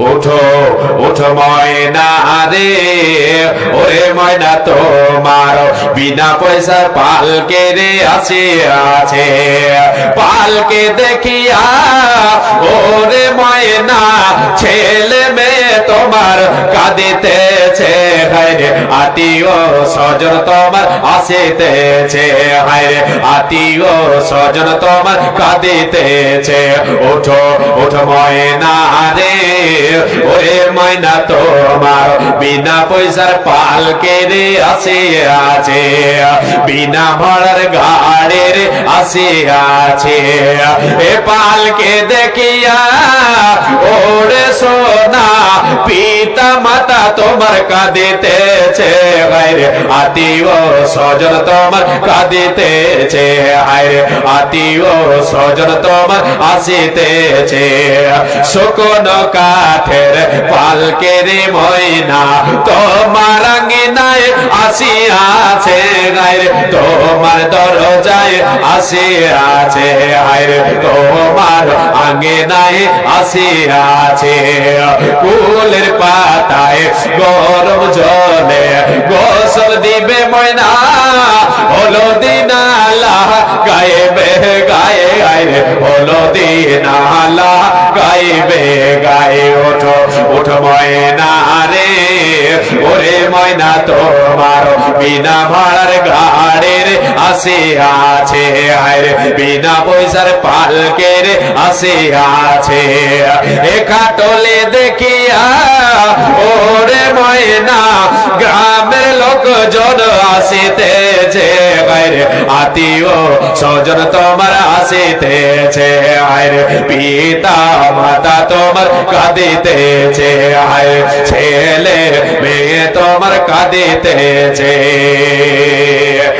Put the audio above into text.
উঠো ওঠো ময়না রে ওরে ময়না তোমার বিনা পয়সার পালকে রে আছে আছে। পালকে দেখিয়া, ওরে ময়না, ছেলে মেয়ে তোমার কাঁদিতেছে হায়রে আত্মীয় স্বজন তোমার আসিতেছে। হায়রে আত্মীয় স্বজন তোমার কাঁদিতেছে। ওঠো ওঠো ময়না রে, ওরে ময়না তোমার। বিনা পয়সার পালকে রে আসে আছে বিনা ভাড়ার গাড়ির আসে আছে এ পালকে দেখিয়া পিতা মাতা তোমার কাঁদিতেছে, হায়রে আত্মীয় স্বজন তোমার কাঁদিতেছে, হায়রে আত্মীয় স্বজন তোমার আসিতেছে। শুকন কাঠের পালকের ময়না তোমার আঙ্গিনায় আসিয়াছে গায়ের তোমার দরজায় আসিয়াছে, হায়রে, তোমার আঙ্গিনায় আসিয়াছে। পাতায় গরম জলে গোসল দিবে ময়না। হলো দিনালা গায়েবে গায়ে গায়ে। হলো দিনালা গাইবে, গায়ে ওঠো ওঠো ময়না রে। ওরে ময়না তোমার বিনা ভাড়ার গাড়ির আসে আছে। আরে বিনা পয়সার পালকের আসে আছে। এ কাটলে দেখিয়া ওরে ময়না, গ্রামের লোকজন আসিতেছে। বাইরে আতিও স্বজন তোমার আসিতেছে। আরে পিতা, মাতা তোমার কাঁদিতেছে। আয় ছেলে, মেয়ে তোমার কাঁদিতেছে।